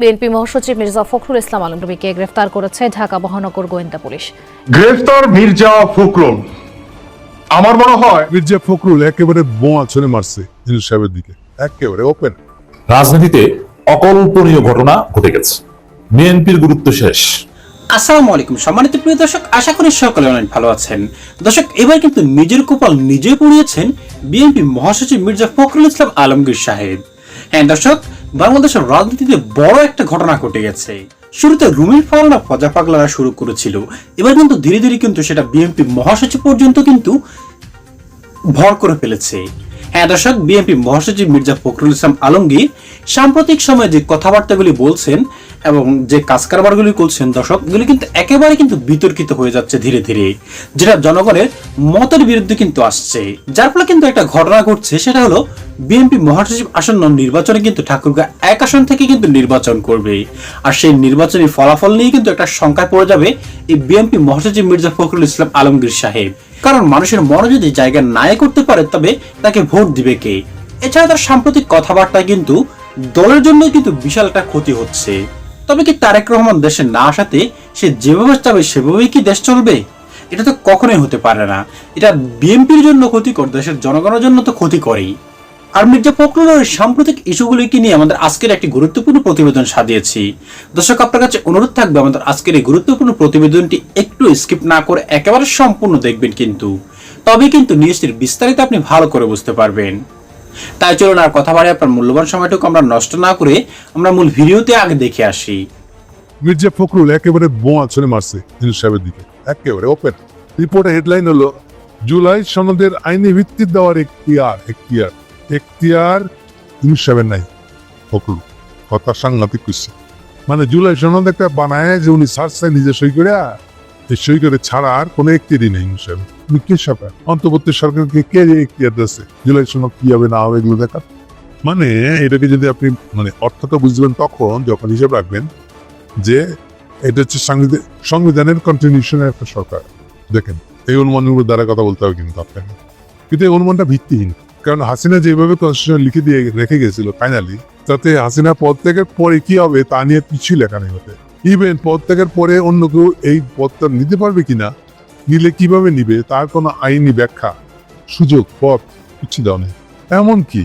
BNP মহাসচিব মির্জা ফখরুল ইসলাম আলমনবীকে গ্রেফতার করেছে ঢাকা মহানগর গোয়েন্দা পুলিশ। গ্রেফতার মির্জা ফখরুল। আমার মনে হয় মির্জা ফখরুল একেবারে বোমা ছড়ে মারছে ইনু সাহেবের দিকে। একেবারে ওপেন রাজনীতিতে অকল্পনীয় ঘটনা ঘটে গেছে। বিএনপির গুরুত্ব শেষ। আসসালামু আলাইকুম। সম্মানিত প্রিয় দর্শক আশা করি সকলে অনেক ভালো আছেন। দর্শক এবার কিন্তু নিজের কপাল নিজে পড়িয়েছেন বিএনপি মহাসচিব মির্জা ফখরুল ইসলাম আলমগীর সাহেব। হ্যাঁ দর্শক বাংলাদেশের রাজনীতিতে বড় একটা ঘটনা ঘটে গেছে। শুরুতে রুমির ফালনা ফজা পাগলারা শুরু করেছিল। এবার কিন্তু ধীরে ধীরে কিন্তু সেটা বিএনপি মহাসচিব পর্যন্ত কিন্তু ভর করে ফেলেছে। হ্যাঁ দর্শক বিএনপি মহাসচিব মির্জা ফখরুল ইসলাম আলমগীর সাম্প্রতিক সময়ে যে কথাবার্তাগুলি বলছেন এবং যে কাজ কারবারগুলি করছেন দর্শক, এগুলি কিন্তু একেবারে কিন্তু বিতর্কিত হয়ে যাচ্ছে ধীরে ধীরে, যেটা জনগণের মতের বিরুদ্ধে কিন্তু আসছে। যার ফলে কিন্তু একটা ঘটনা ঘটছে, সেটা হলো বিএনপি মহাসচিব আসন্ন নির্বাচনে কিন্তু ঠাকুরগা এক আসন থেকে কিন্তু নির্বাচন করবে। আর সেই নির্বাচনী ফলাফল নিয়ে কিন্তু একটা শঙ্কায় পড়ে যাবে এই বিএনপি মহাসচিব মির্জা ফখরুল ইসলাম আলমগীর সাহেব। কারণ মানুষের মনে যদি জায়গা নাই করতে পারে, তবে তাকে ভোট দিবে কে? এছাড়া তার সাম্প্রতিক কথাবার্তা কিন্তু দলের জন্য কিন্তু বিশাল একটা ক্ষতি হচ্ছে। তবে কি তারেক রহমান দেশে না আসাতে সে যেভাবে চাবে সেভাবেই কি দেশ চলবে? এটা তো কখনোই হতে পারে না। এটা বিএনপির জন্য ক্ষতিকর, দেশের জনগণের জন্য তো ক্ষতি করেই আর মির্জা ফখরুলের সাম্প্রতিক ইস্যুগুলিকে নিয়ে আমাদের আজকের একটি গুরুত্বপূর্ণ প্রতিবেদন সাজিয়েছি। দর্শক, আপনার কাছে অনুরোধ থাকবে আমাদের আজকের এই গুরুত্বপূর্ণ প্রতিবেদনটি একটু স্কিপ না করে একেবারে সম্পূর্ণ দেখবেন কিন্তু। তবে কিন্তু নিউজটির বিস্তারিত আপনি ভালো করে বুঝতে পারবেন। তাই চলুন আর কথা বাড়ে আপনার মূল্যবান সময়টুকু আমরা নষ্ট না করে আমরা মূল ভিডিওতে আগে দেখে আসি। মির্জা ফখরুল একেবারে বোমা ছড়ে মারছে ইনু সাহেবের দিকে। একেবারে ওপেন। রিপোর্টের হেডলাইন হলো, জুলাই সনদের আইনি ভিত্তি দেওয়ার এখতিয়ার এখতিয়ার এখতিয়ার ইনু সাহেবের নাই, ফখরুল। কথা সাংঘাতিক করছে মানে জুলাই সনদ একটা বানায় যে উনি সার্চ নিজে সই করে করে ছাড়া আর কোনো এখতিয়ারই নেই তুমি কে সরকার অন্তর্বর্তী সরকারকে কে এখতিয়ার দিচ্ছে জুলাই সনদ কি হবে না হবে এগুলো দেখার? মানে এটাকে যদি আপনি মানে অর্থটা বুঝবেন তখন, যখন হিসাব রাখবেন, যে এটা হচ্ছে সংবিধানের কন্টিনিউশনের একটা সরকার। দেখেন, এই অনুমানগুলোর দ্বারা কথা বলতে হবে কিন্তু আপনাকে। কিন্তু এই অনুমানটা ভিত্তিহীন। কারণ হাসিনা যেভাবে কনস্টিটিউশন লিখে দিয়ে, রেখে গেছিল ফাইনালি তাতে হাসিনা পদ ত্যাগের পরে কি হবে তা নিয়ে কিছুই লেখা নেই হতে ইভেন পদ ত্যাগের পরে অন্য কেউ এই পদটা নিতে পারবে কিনা, নিলে কীভাবে নিবে, তার কোনো আইনি ব্যাখ্যা, সুযোগ, পথ কিছু দেওয়া নেই। এমনকি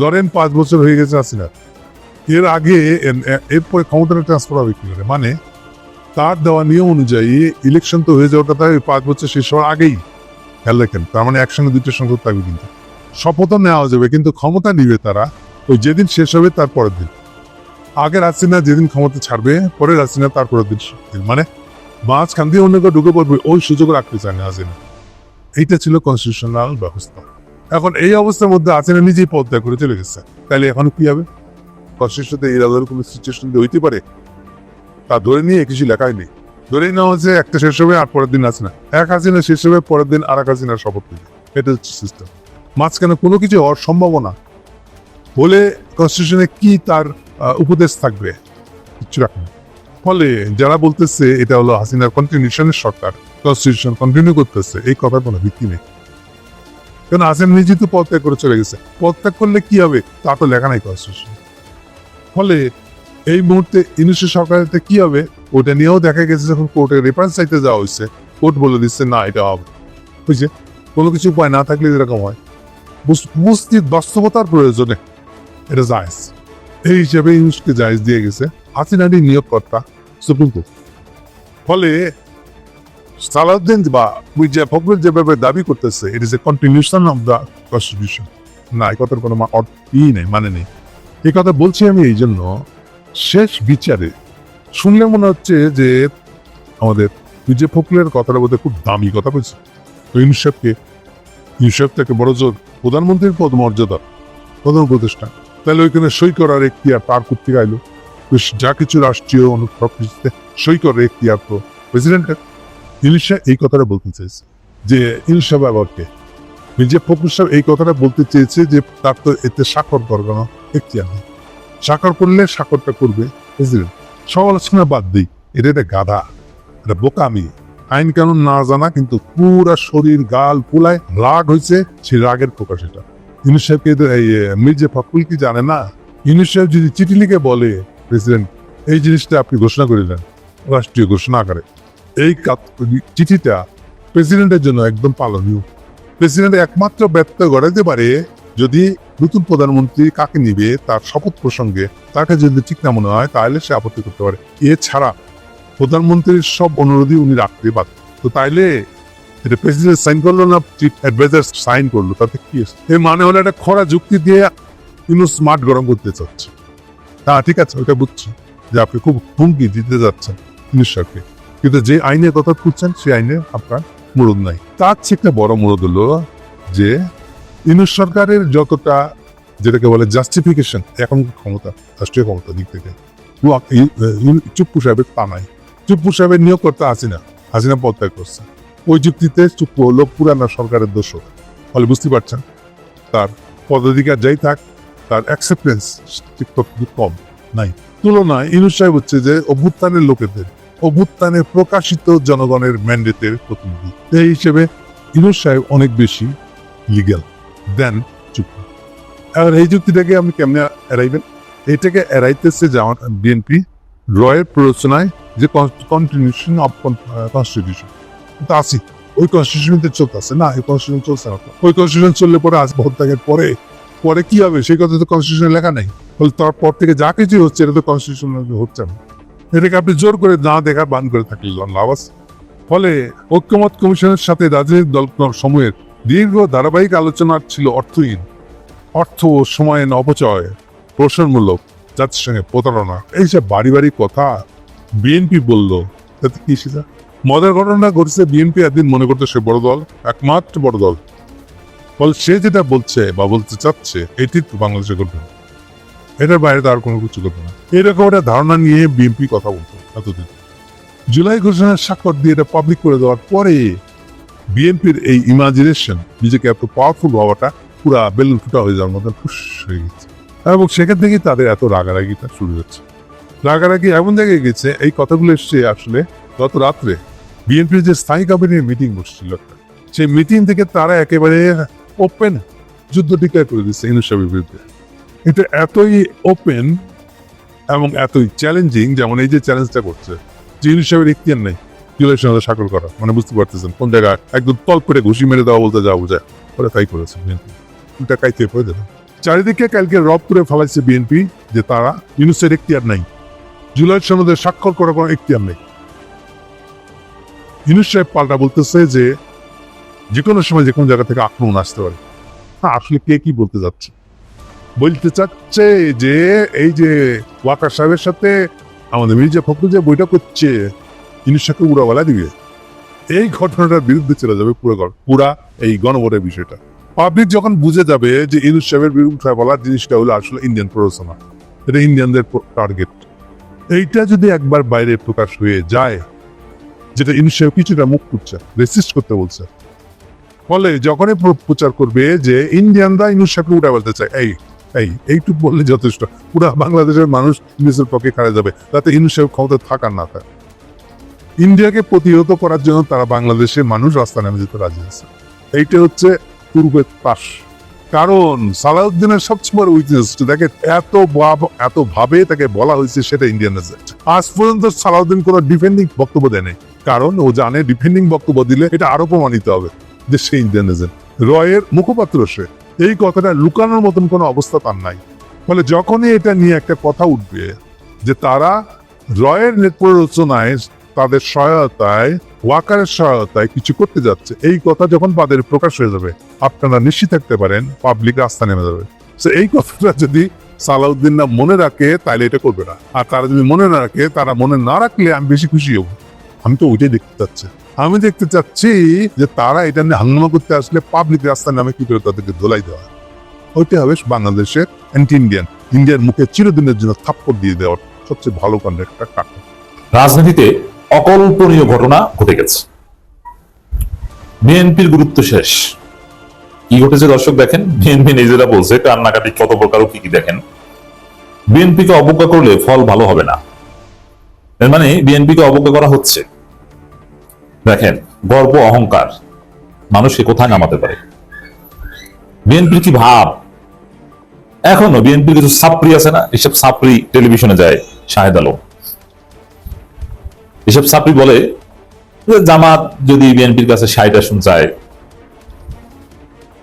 ধরেন পাঁচ বছর হয়ে গেছে হাসিনা এর আগে এরপরে ক্ষমতাটা ট্রান্সফার হবে কি করে মানে তার দেওয়া নিয়ম অনুযায়ী ইলেকশন তো হয়ে যাওয়াটা তাই পাঁচ বছর শেষ হওয়ার আগেই খেয়াল রাখেন। তার মানে একসঙ্গে দুটো সংসদ থাকবে কিন্তু। শপথও নেওয়া যাবে, কিন্তু ক্ষমতা নিবে তারা। ওই যেদিন শেষ হবে তার পরের দিন। আগের হাসিনা যেদিন ক্ষমতা ছাড়বে, পরে হাসিনা তার পরের দিন। মানে মাঝখান দিয়ে অন্য কেউ ঢুকে পড়বে, ওই সুযোগ রাখতে চায় না হাসিনা এইটা ছিল কনস্টিটিউশনাল ব্যবস্থা। এখন এই অবস্থার মধ্যে হাসিনা নিজেই পদত্যাগ করে চলে গেছে। তাহলে এখন কি হবে? কনস্টিটিউশনে এরকম কোনো সিচুয়েশন হইতে পারে? তা ধরে নিয়ে কিছু লেখাই নেই। ধরেই নেওয়া হচ্ছে একটা শেষ হবে আর পরের দিন আছে না। এক হাসিনা শেষ হবে, পরের দিন আর এক হাসিনার শপথ নেবে। এটা হচ্ছে সিস্টেম মাঝখানে কোনো কিছু হওয়ার সম্ভাবনা। হলে কনস্টিটিউশনে কি তার উপদেশ থাকবে, কিচ্ছু রাখবে। ফলে যারা বলতেছে এটা হলো হাসিনার কন্টিনিউশনের সরকার কনস্টিটিউশন কন্টিনিউ করতেছে, এই কথার কোনো ভিত্তি নেই। কারণ হাসিনা নিজে তো পদত্যাগ করে চলে গেছে? পদত্যাগ করলে কি হবে? তা তো লেখা নাই কনস্টিটিউশন ফলে এই মুহূর্তে ইউনিশে সরকারের কি হবে? ওটা নিয়েও দেখা গেছে যখন কোর্টে রেফারেন্স চাইতে যাওয়া হয়েছে, কোর্ট বলে দিচ্ছে, না, এটা হবে বুঝছে কোনো কিছু উপায় না থাকলে এরকম হয়। উপস্থিত বাস্তবতার প্রয়োজনে এটা জায়েজ। এই হিসেবে ইউনুসকে জায়েজ দিয়ে গেছে। হাসিনারি নিয়োগকর্তা, সুপ্রিম কোর্ট। ফলে সালাউদ্দিন বা মির্জা ফখরুল যেভাবে দাবি করতেছে it is a continuation of the constitution না এই কথার কোনো অর্থই নেই মানে নেই। এই কথা বলছি আমি এই জন্য, শেষ বিচারে শুনলে মনে হচ্ছে যে আমাদের মির্জা ফখরুলের কথাটা বোধহয় খুব দামি কথা বলছে। তো ইউনিসেফকে ইউনিসেফ থেকে বড় জোর প্রধানমন্ত্রীর পদ মর্যাদা প্রধান উপদেষ্টা। তাহলে ওইখানে সই করার এখতিয়ার তার করতে আইলো যা কিছু রাষ্ট্রীয় অনুপ্রকৃতিতে সই করার এখতিয়ার তো। প্রেসিডেন্টের ইলিশা এই কথাটা বলতে চাইছে যে, ইলিশা ব্যবহারকে মির্জা ফখরুল সাহেব এই কথাটা বলতে চেয়েছে যে, তার তো এতে স্বাক্ষর করবে না, এখতিয়ার নেই। স্বাক্ষর করলে স্বাক্ষরটা করবে প্রেসিডেন্ট সমালোচনা বাদ দিই, এটা একটা গাধা, এটা বোকামি। আইন কানুন না জানা, কিন্তু পুরা শরীর, গাল ফুলায় রাগ হয়েছে, সেই রাগের প্রকাশ এটা। ইউনুস সাহেবকে তো এই মির্জা ফখরুল কি জানে না? ইউনুস সাহেব যদি চিঠি লিখে বলে, প্রেসিডেন্ট, এই জিনিসটা আপনি ঘোষণা করিলেন রাষ্ট্রীয় ঘোষণা আকারে। এই চিঠিটা প্রেসিডেন্টের জন্য একদম পালনীয়। প্রেসিডেন্ট একমাত্র ব্যর্থ ঘটাতে পারে যদি নতুন প্রধানমন্ত্রী কাকে নিবে, তার শপথ প্রসঙ্গে। তাকে যদি ঠিক না মনে হয়, তাহলে সে আপত্তি করতে পারে। এছাড়া প্রধানমন্ত্রীর সব অনুরোধই উনি রাখতে বাধ্য। তো তাইলে এটা প্রেসিডেন্ট সাইন করল না চিফ অ্যাডভাইজার সাইন করল, তাতে কি এর মানে হলো একটা খরা যুক্তি দিয়ে কিন্তু স্মার্ট গরম করতে চাচ্ছে। হ্যাঁ ঠিক আছে, ওটা বুঝছি যে আপনি খুব হুমকি দিতে যাচ্ছেন কিন্তু যে খুঁজছেন সেই আইনে আপনার মুরদ নাই। তার চেয়ে একটা বড় মুরদ হলো যে ইউনুস সরকারের যতটা যেটাকে বলে জাস্টিফিকেশন এখন ক্ষমতা, রাষ্ট্রীয় ক্ষমতা দিক থেকে। চুপ্পু সাহেবের তা নাই। চুপ্পু সাহেবের নিয়োগ করতে হাসিনা হাসিনা পদত্যাগ করছে। ওই যুক্তিতে চুপ্পু হলো পুরানা সরকারের দোষ ফলে বুঝতে পারছেন, তার পদাধিকার যাই থাক, তার অ্যাকসেপ্টেন্স কম নাই। তুলনায় ইনু সাহেব হচ্ছে যে অভ্যুত্থানের লোকেদের, অভ্যুত্থানে প্রকাশিত জনগণের ম্যান্ডেটের প্রতিনিধি। এই হিসেবে ইনুস সাহেব অনেক বেশি লিগ্যাল দেন চুক্তি। আর এই যুক্তিটাকে আপনি কেমনে এড়াইবেন? এটাকে এড়াইতেছে যেমন বিএনপি রয়ের প্ররোচনায় যে কন্টিনিউশন অফ কনস্টিটিউশন কিন্তু আসি ওই চলতেছে না কনস্টিটিউশন চলছে না। ওই কনস্টিটিউশন চললে পরে আজ পরে পরে কি হবে? সেই কথা তো কনস্টিটিউশনে লেখা ফলে তারপর থেকে যা হচ্ছে, এটা তো কনস্টিটিউশন হচ্ছে না। এটাকে আপনি জোর করে না দেখা বান করে আছে। ফলে ঐক্যমত কমিশনের সাথে রাজনৈতিক দল সময়ের দীর্ঘ ধারাবাহিক আলোচনা ছিল অর্থহীন। অর্থ ও সময়ের অপচয়, প্রশ্নমূলক জাতির সঙ্গে প্রতারণা, এইসব বাড়ি বাড়ি কথা বিএনপি বলল। তাতে কি সেটা মজার ঘটনা ঘটছে বিএনপি একদিন মনে করতে সে বড় দল, একমাত্র বড় দল। ফলে সে যেটা বলছে বা বলতে চাচ্ছে, এটি বাংলাদেশে করবে না। এটার বাইরে তার কোনো কিছু করবে না। এরকম একটা ধারণা নিয়ে বিএনপি কথা বলতো এতদিন। জুলাই ঘোষণার স্বাক্ষর দিয়ে এটা পাবলিক করে দেওয়ার পরে বিএনপির এই ইমাজিনেশন নিজেকে এত পাওয়ারফুল হওয়াটা পুরা বেলুন ফুটা হয়ে যাওয়ার মতন খুশ হয়ে গেছে। এবং সেখান থেকেই তাদের এত রাগারাগিটা শুরু হচ্ছে। রাগারাগি এমন জায়গায় গেছে, এই কথাগুলো এসছে আসলে গত রাত্রে বিএনপির যে স্থায়ী কমিটির মিটিং বসছিল, সেই মিটিং থেকে তারা একেবারে ওপেন যুদ্ধ ডিক্লেয়ার করে দিচ্ছে ইনুসাবের বিরুদ্ধে। এটা এতই ওপেন এবং এতই চ্যালেঞ্জিং যেমন এই যে চ্যালেঞ্জটা করছে, যে ইনুসাবের ইখতিয়ার নেই, জুলাই সঙ্গে স্বাক্ষর করা মানে বুঝতে পারতেছেন কোন জায়গায় একদম তল করে ঘুষি মেরে দেওয়া বলতে যা বোঝায়, ওরা তাই করেছে বিএনপি। উল্টা কাইতে পড়ে দেবে চারিদিকে কালকে রব করে ফেলাইছে বিএনপি যে তারা ইউনুসের এখতিয়ার নাই, জুলাই সনদে স্বাক্ষর করার কোনো এখতিয়ার নেই। ইউনুস সাহেব পাল্টা বলতেছে যে যে কোনো সময় যে কোনো জায়গা থেকে আক্রমণ আসতে পারে। হ্যাঁ আসলে কে কি বলতে যাচ্ছে? বলতে চাচ্ছে যে এই যে ওয়াকার সাহেবের সাথে আমাদের মির্জা ফখরুল যে বইটা করছে ইউনুস সাহেবকে উড়াওয়ালা দিবে। এই ঘটনাটার বিরুদ্ধে চলে যাবে পুরো পুরা এই গণভোটের বিষয়টা। পাবলিক যখন বুঝে যাবে যে ইউনুস সাহেবের বিরুদ্ধে বলার জিনিসটা হলো আসলে ইন্ডিয়ান প্ররোচনা, এটা ইন্ডিয়ানদের টার্গেট এইটা যদি একবার বাইরে প্রকাশ হয়ে যায় যেটা সাহেব কিছুটা মুখ করছে রেসিস্ট করতে বলছে। ফলে যখনই প্রচার করবে যে ইন্ডিয়ানরা ইউনুস সাহেবকে উঠে বলতে চায়, এই এই, এইটুকু বললে যথেষ্ট। পুরা বাংলাদেশের মানুষ ইউনুসের পক্ষে খাড়া যাবে, তাতে ইউনুস সাহেব ক্ষমতা থাকার না থাকে। ইন্ডিয়াকে প্রতিহত করার জন্য তারা বাংলাদেশের মানুষ রাস্তা নেমে যেতে রাজি আছে। এইটা হচ্ছে পূর্বের পাশ। কারণ সালাউদ্দিনের সবচেয়ে বড় উইকনেস দেখে এত এত ভাবে তাকে বলা হয়েছে সেটা ইন্ডিয়ান এজেন্ট আজ পর্যন্ত সালাউদ্দিন কোনো ডিফেন্ডিং বক্তব্য দেয়নি। কারণ ও জানে ডিফেন্ডিং বক্তব্য দিলে এটা আরও প্রমাণিত হবে যে সে ইন্ডিয়ান এজেন্ট রয়ের মুখপাত্র সে। এই কথাটা লুকানোর মতন কোনো অবস্থা তার নাই। ফলে যখনই এটা নিয়ে একটা কথা উঠবে যে তারা রয়ের নেট প্ররোচনায় তাদের সহায়তায়, ওয়াকারের সহায়তায় কিছু করতে যাচ্ছে। এই কথা যখন তাদের প্রকাশ হয়ে যাবে, আপনারা নিশ্চিত থাকতে পারেন, পাবলিক রাস্তা নেমে যাবে। এই কথাটা যদি সালাউদ্দিন না মনে রাখে, তাহলে এটা করবে না। আর তারা যদি মনে না রাখে, তারা মনে না রাখলে আমি বেশি খুশি হব। আমি তো ওইটাই দেখতে চাচ্ছি। আমি দেখতে চাচ্ছি যে তারা এটা নিয়ে হাঙ্গামা করতে আসলে পাবলিক রাস্তা নামে কি করে তাদেরকে দোলাই দেওয়া ওইটা হবে বাংলাদেশের অ্যান্টি ইন্ডিয়ান ইন্ডিয়ার মুখে চিরদিনের জন্য থাপ্পড় দিয়ে দেওয়ার সবচেয়ে ভালো কাণ্ড একটা কাটা রাজনীতিতে অকল্পনীয় ঘটনা ঘটে গেছে। বিএনপির গুরুত্ব শেষ। কি ঘটেছে দর্শক দেখেন? বিএনপি নিজেরা বলছে, কান্নাকাটি কত প্রকার কি কি দেখেন? বিএনপিকে অবজ্ঞা করলে ফল ভালো হবে না। এর মানে বিএনপিকে অবজ্ঞা করা হচ্ছে। দেখেন, গর্ব, অহংকার। মানুষকে কোথায় নামাতে পারে? বিএনপির কি ভাব? এখনও বিএনপির কিছু সাপ্রি আছে না? এসব সাপ্রি টেলিভিশনে যায় শাহেদ আলম। এসব সাপড়ি বলে জামাত যদি বিএনপির কাছে ষাট আসন চায়,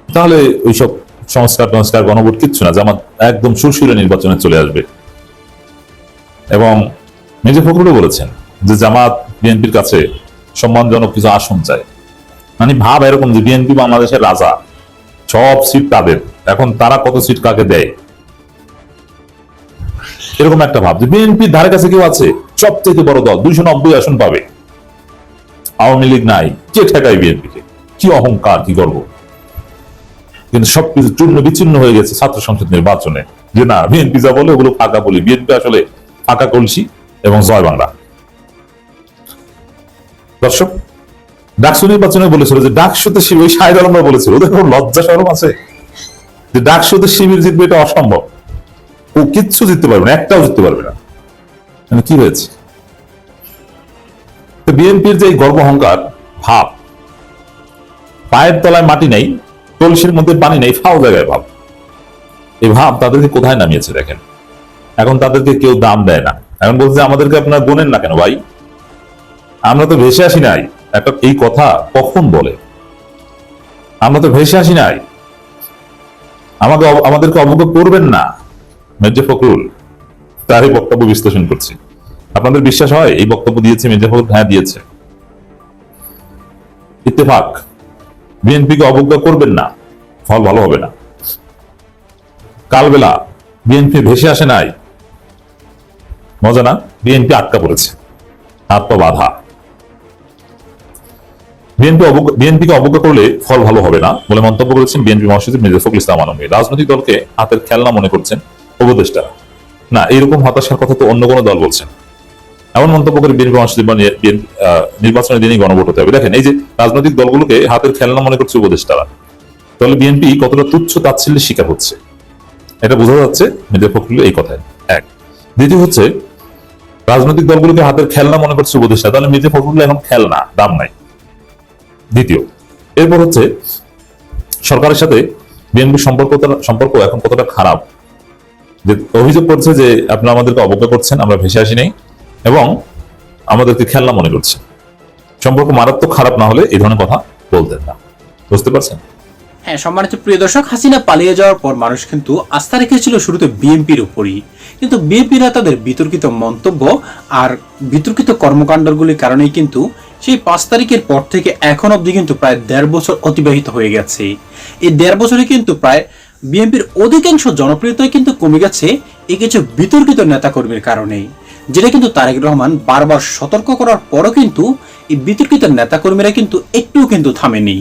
তাহলে ওইসব সংস্কার টংস্কার, গণভোট কিচ্ছু না। জামাত একদম সুরসুরে নির্বাচনে চলে আসবে। এবং মেজর ফখরুলও বলেছেন যে জামাত বিএনপির কাছে সম্মানজনক কিছু আসন চায়। মানে ভাব এরকম যে বিএনপি বাংলাদেশের রাজা, সব সিট তাদের। এখন তারা কত সিট কাকে দেয়? এরকম একটা ভাব যে বিএনপির ধারে কাছে কেউ আছে। সবচেয়ে বড় দল, দুইশো নব্বই আসন পাবে। আওয়ামী লীগ নাই, কে ঠেকায় বিএনপিকে? কি অহংকার, কি গর্ব? কিন্তু সবকিছু চূর্ণ বিচ্ছিন্ন হয়ে গেছে ছাত্র সংসদ নির্বাচনে। যে না, বিএনপি যা বলে ওগুলো ফাঁকা বলি। বিএনপি আসলে ফাঁকা কলসি এবং জয় বাংলা। দর্শক, ডাকসু নির্বাচনে বলেছিল যে ডাকসুতে শিবির ওই শাহেদ আলমরা বলেছিল, ওদের কোনো লজ্জা সরম আছে? যে ডাকসুতে শিবির জিতবে এটা অসম্ভব। ও কিচ্ছু জিততে পারবে না, একটাও জিততে পারবে না। মানে কি হয়েছে বিএনপির যে গর্ব অহংকার, ভাব, পায়ের তলায় মাটি নেই, কলসির মধ্যে পানি নেই, ফাও জায়গায় ভাব। এই ভাব তাদেরকে কোথায় নামিয়েছে দেখেন? এখন তাদেরকে কেউ দাম দেয় না। এখন বলছে, আমাদেরকে আপনার গোনেন না কেন ভাই? আমরা তো ভেসে আসি নাই। একটা এই কথা কখন বলে? আমরা তো ভেসে আসি নাই। আমাকে আমাদেরকে অবজ্ঞ করবেন না মির্জা ফখরুল। তারই বক্তব্য বিশ্লেষণ করছি। আপনাদের বিশ্বাস হয়, এই বক্তব্য দিয়েছে মির্জা হ্যাঁ দিয়েছে। ইত্তেফাক। বিএনপিকে অবজ্ঞা করবেন না। ফল ভালো হবে না। কালবেলা বিএনপি ভেসে আসে নাই। মজা না? বিএনপি আটকা পড়েছে। হাত পা বাধা। বিএনপি বিএনপিকে অবজ্ঞা করলে ফল ভালো হবে না বলে মন্তব্য করেছেন বিএনপি মহাসচিব মির্জা ইসলাম আলমী রাজনৈতিক দলকে হাতের খেলনা মনে করছেন উপদেষ্টা না এরকম হতাশার কথা তো অন্য কোনো দল বলছেন এমন মন্তব্য করে বিএনপি মহাসচিব বিএনপি, নির্বাচনের দিনই গণভোট হতে হবে। দেখেন এই যে রাজনৈতিক দলগুলোকে হাতের খেলনা মনে করছে উপদেষ্টারা তাহলে বিএনপি কতটা তুচ্ছ তাচ্ছিল্যের শিকার হচ্ছে? এটা বোঝা যাচ্ছে মির্জা ফখরুল এই কথায়। এক। দ্বিতীয় হচ্ছে রাজনৈতিক দলগুলোকে হাতের খেলনা মনে করছে উপদেষ্টা তাহলে মির্জা ফখরুল এখন খেলনা দাম নাই। দ্বিতীয় এরপর হচ্ছে সরকারের সাথে বিএনপির সম্পর্ক সম্পর্ক এখন কতটা খারাপ যে অভিযোগ করছে যে আপনারা আমাদেরকে অবজ্ঞা করছেন, আমরা ভেসে আসি নাই এবং আমাদেরকে খেলনা মনে করছেন সম্পর্ক মারাত্মক খারাপ না হলে এই ধরনের কথা বলতেন না। বুঝতে পারছেন? হ্যাঁ সম্মানিত প্রিয় দর্শক, হাসিনা পালিয়ে যাওয়ার পর মানুষ কিন্তু আস্থা রেখেছিল শুরুতে বিএনপির উপরই। কিন্তু বিএনপিরা তাদের বিতর্কিত মন্তব্য আর বিতর্কিত কর্মকাণ্ডগুলির কারণেই কিন্তু সেই পাঁচ তারিখের পর থেকে এখন অবধি কিন্তু প্রায় দেড় বছর অতিবাহিত হয়ে গেছে। এই দেড় বছরে কিন্তু প্রায় বিএনপির অধিকাংশ জনপ্রিয়তা কিন্তু কমে গেছে এই কিছু বিতর্কিত নেতাকর্মীর কারণে যেটা কিন্তু তারেক রহমান বারবার সতর্ক করার পরও কিন্তু এই বিতর্কিত নেতাকর্মীরা কিন্তু একটুও কিন্তু থামেনি।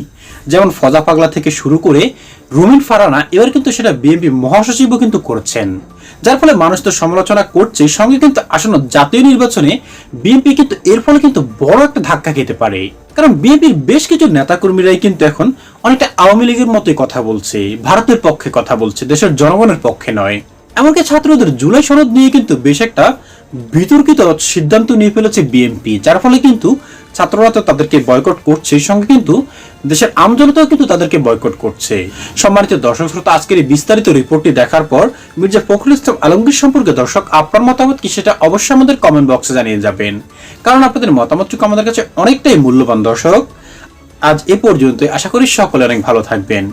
যেমন ফজা পাগলা থেকে শুরু করে রুমিন ফারানা, এবার কিন্তু সেটা বিএনপি মহাসচিবও কিন্তু করছেন। যার ফলে মানুষ তো সমালোচনা করছে, সঙ্গে কিন্তু আসন্ন জাতীয় নির্বাচনে বিএনপি কিন্তু এর ফলে কিন্তু বড় একটা ধাক্কা খেতে পারে। কারণ বিএনপির বেশ কিছু নেতাকর্মীরাই কিন্তু এখন অনেকটা আওয়ামী লীগের মতোই কথা বলছে, ভারতের পক্ষে কথা বলছে, দেশের জনগণের পক্ষে নয়। এমনকি ছাত্রদের জুলাই সনদ নিয়ে কিন্তু বেশ একটা বিতর্কিত সিদ্ধান্ত নিয়ে ফেলেছে বিএনপি, যার ফলে কিন্তু ছাত্ররা তো তাদেরকে বয়কট করছে সঙ্গে কিন্তু দেশের আমজনতাও কিন্তু তাদেরকে বয়কট করছে। সম্মানিত দর্শক শ্রোতা, আজকের এই বিস্তারিত রিপোর্টটি দেখার পর মির্জা ফখরুল ইসলাম আলমগীর সম্পর্কে দর্শক, আপনার মতামত কি সেটা অবশ্যই আমাদের কমেন্ট বক্সে জানিয়ে যাবেন। কারণ আপনাদের মতামতটুকু আমাদের কাছে অনেকটাই মূল্যবান, দর্শক। আজ এ পর্যন্ত আশা করি সকলে অনেক ভালো থাকবেন।